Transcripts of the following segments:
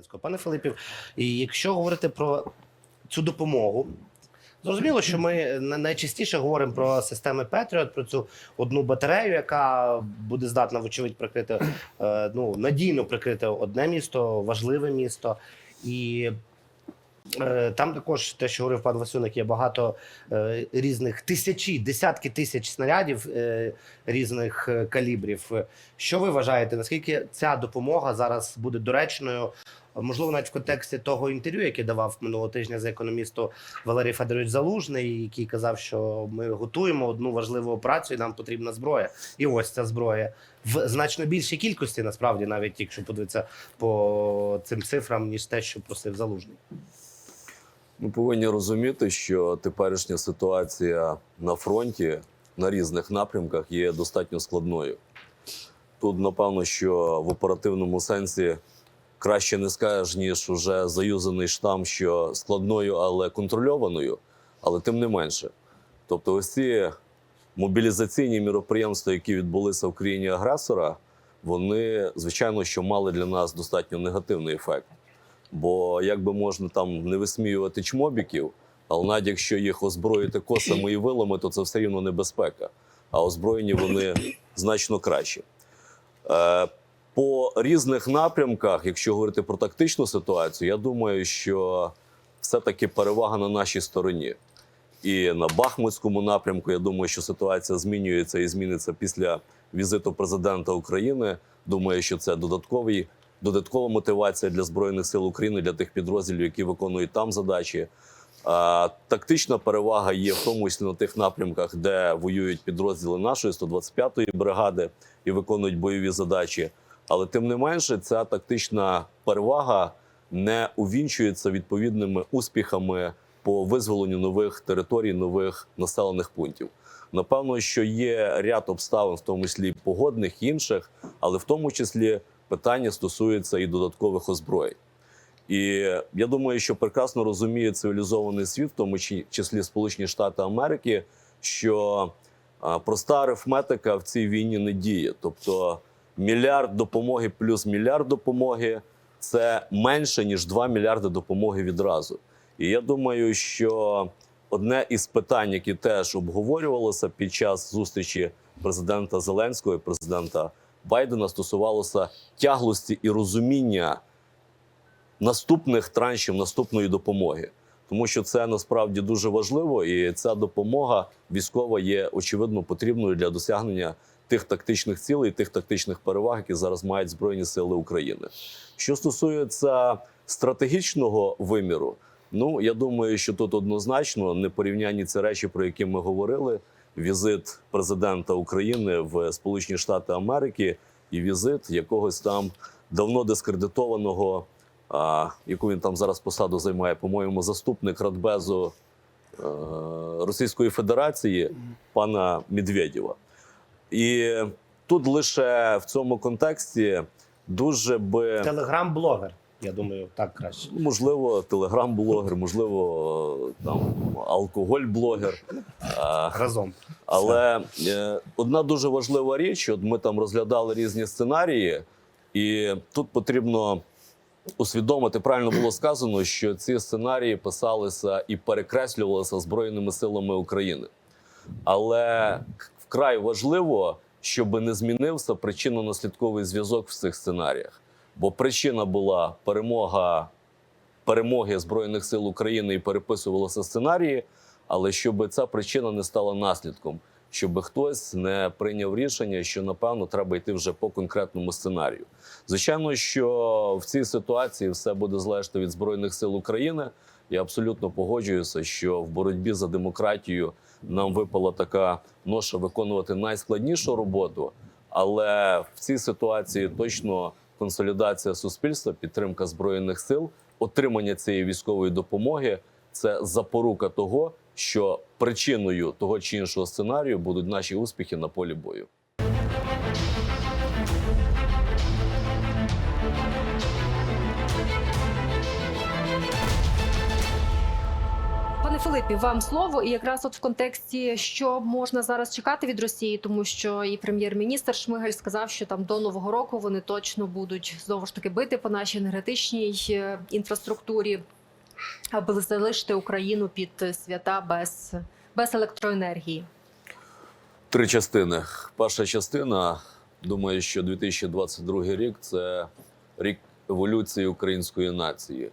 Зеленського. Пане Филипів, і якщо говорити про цю допомогу, зрозуміло, що ми на- найчастіше говоримо про системи Patriot, про цю одну батарею, яка буде здатна, вочевидь, прикрити е, ну надійно прикрити одне місто, важливе місто. І е, там також те, що говорив пан Васюник, є багато е, різних тисячі, десятки тисяч снарядів різних калібрів. Що ви вважаєте? Наскільки ця допомога зараз буде доречною? Можливо, навіть в контексті того інтерв'ю, яке давав минулого тижня за економісту Валерій Федорович Залужний, який казав, що ми готуємо одну важливу операцію, і нам потрібна зброя. І ось ця зброя в значно більшій кількості, насправді, навіть якщо подивитися по цим цифрам, ніж те, що просив Залужний. Ми повинні розуміти, що теперішня ситуація на фронті на різних напрямках є достатньо складною. Тут, напевно, що в оперативному сенсі краще не скажеш, ніж уже заюзаний штам, що складною, але контрольованою, але тим не менше. Тобто, ось ці мобілізаційні міроприємства, які відбулися в країні агресора, вони, звичайно, що мали для нас достатньо негативний ефект. Бо як би можна там не висміювати чмобіків, але навіть якщо їх озброїти косами і вилами, то це все рівно небезпека. А озброєні вони значно краще. По різних напрямках, якщо говорити про тактичну ситуацію, я думаю, що все-таки перевага на нашій стороні. І на Бахмутському напрямку, я думаю, що ситуація змінюється і зміниться після візиту президента України. Думаю, що це додатковий додаткова мотивація для збройних сил України для тих підрозділів, які виконують там задачі. Тактична перевага є в тому числі на тих напрямках, де воюють підрозділи нашої 125-ї бригади і виконують бойові задачі. Але тим не менше, ця тактична перевага не увінчується відповідними успіхами по визволенню нових територій, нових населених пунктів. Напевно, що є ряд обставин, в тому числі погодних інших, але в тому числі питання стосується і додаткових озброєнь. І я думаю, що прекрасно розуміє цивілізований світ, в тому числі Сполучені Штати Америки, що проста арифметика в цій війні не діє. Тобто мільярд допомоги плюс мільярд допомоги це менше ніж 2 мільярди допомоги відразу. І я думаю, що одне із питань, які теж обговорювалося під час зустрічі президента Зеленського і президента Байдена, стосувалося тяглості і розуміння наступних траншів наступної допомоги. Тому що це насправді дуже важливо, і ця допомога військова є очевидно потрібною для досягнення тих тактичних цілей, тих тактичних переваг, які зараз мають Збройні Сили України. Що стосується стратегічного виміру, ну я думаю, що тут однозначно не порівнянні ці речі, про які ми говорили. Візит президента України в Сполучені Штати Америки і візит якогось там давно дискредитованого, а, яку він там зараз посаду займає, по-моєму, заступник Радбезу е, Російської Федерації пана Медведєва. І тут лише в цьому контексті дуже би Телеграм-блогер, я думаю, так краще. можливо телеграм-блогер, можливо, там алкоголь-блогер. Разом. але е, одна дуже важлива річ: от ми там розглядали різні сценарії, і тут потрібно усвідомити, правильно було сказано, що ці сценарії писалися і перекреслювалися Збройними силами України. Але вкрай важливо, щоб не змінився причинно-наслідковий зв'язок в цих сценаріях. Бо причина була перемога перемоги Збройних сил України і переписувалися сценарії, але щоб ця причина не стала наслідком, щоб хтось не прийняв рішення, що напевно треба йти вже по конкретному сценарію. Звичайно, що в цій ситуації все буде залежати від Збройних сил України. Я абсолютно погоджуюся, що в боротьбі за демократію нам випала така ноша виконувати найскладнішу роботу. Але в цій ситуації точно консолідація суспільства, підтримка збройних сил, отримання цієї військової допомоги це запорука того, що причиною того чи іншого сценарію будуть наші успіхи на полі бою. Филипі, вам слово, і якраз от в контексті, що можна зараз чекати від Росії, тому що і прем'єр-міністр Шмигаль сказав, що там до нового року вони точно будуть знову ж таки бити по нашій енергетичній е, інфраструктурі, аби залишити Україну під свята без, без електроенергії. Три частини. Перша частина, думаю, що 2022 рік це рік еволюції української нації.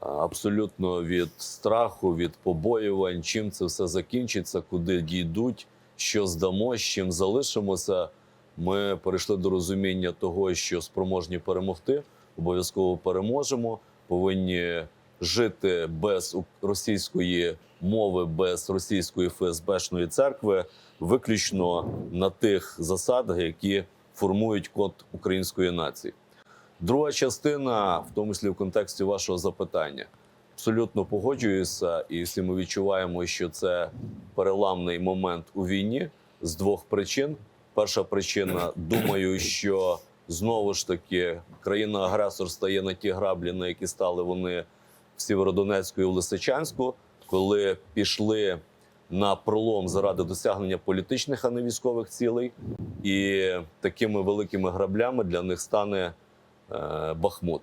Абсолютно від страху, від побоювань, чим це все закінчиться, куди дійдуть, що здамо, з чим залишимося. Ми перейшли до розуміння того, що спроможні перемогти, обов'язково переможемо. Повинні жити без російської мови, без російської ФСБшної церкви, виключно на тих засадах, які формують код української нації. Друга частина, в тому числі в контексті вашого запитання, абсолютно погоджуюся, і всі ми відчуваємо, що це переламний момент у війні з двох причин. Перша причина, думаю, що знову ж таки країна-агресор стає на ті граблі, на які стали вони в Сєвєродонецьку і в Лисичанську, коли пішли на пролом заради досягнення політичних, а не військових цілей. І такими великими граблями для них стане е, Бахмут.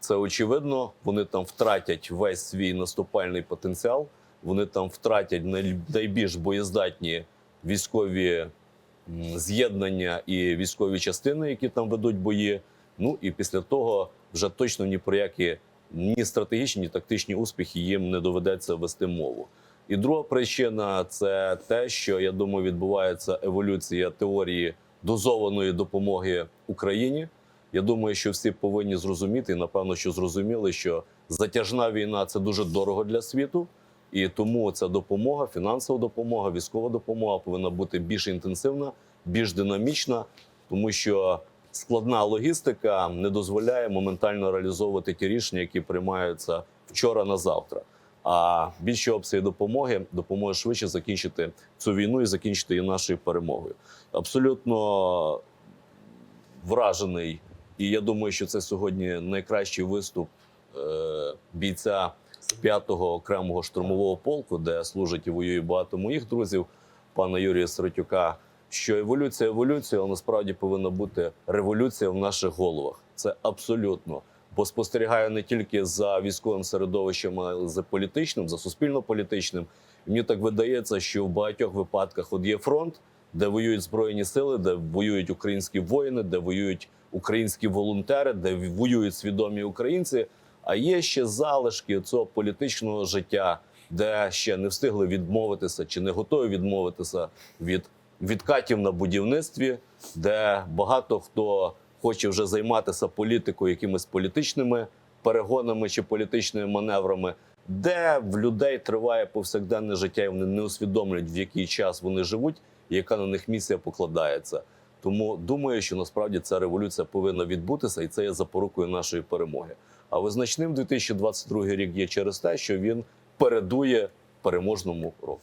Це очевидно. Вони там втратять весь свій наступальний потенціал. Вони там втратять най- найбільш боєздатні військові з'єднання і військові частини, які там ведуть бої. Ну і після того вже точно ні про які ні стратегічні, ні тактичні успіхи їм не доведеться вести мову. І друга причина це те, що я думаю, відбувається еволюція теорії дозованої допомоги Україні. Я думаю, що всі повинні зрозуміти, і напевно, що зрозуміли, що затяжна війна це дуже дорого для світу, і тому ця допомога, фінансова допомога, військова допомога повинна бути більш інтенсивна, більш динамічна, тому що складна логістика не дозволяє моментально реалізовувати ті рішення, які приймаються вчора на завтра. А більші обсяги допомоги допоможе швидше закінчити цю війну і закінчити її нашою перемогою. Абсолютно вражений, і я думаю, що це сьогодні найкращий виступ е, бійця 5-го окремого штурмового полку, де служить і воює багато моїх друзів, пана Юрія Сиротюка. Що еволюція еволюція, але насправді повинна бути революція в наших головах. Це абсолютно. Бо спостерігаю не тільки за військовим середовищем, а й за політичним, за суспільно-політичним. Мені так видається, що в багатьох випадках от є фронт, де воюють збройні сили, де воюють українські воїни, де воюють українські волонтери, де воюють свідомі українці. А є ще залишки цього політичного життя, де ще не встигли відмовитися чи не готові відмовитися від відкатів на будівництві, де багато хто хоче вже займатися політикою, якимись політичними перегонами чи політичними маневрами, де в людей триває повсякденне життя, і вони не усвідомлюють, в який час вони живуть, і яка на них місія покладається. Тому думаю, що насправді ця революція повинна відбутися, і це є запорукою нашої перемоги. А визначним 2022 рік є через те, що він передує переможному року.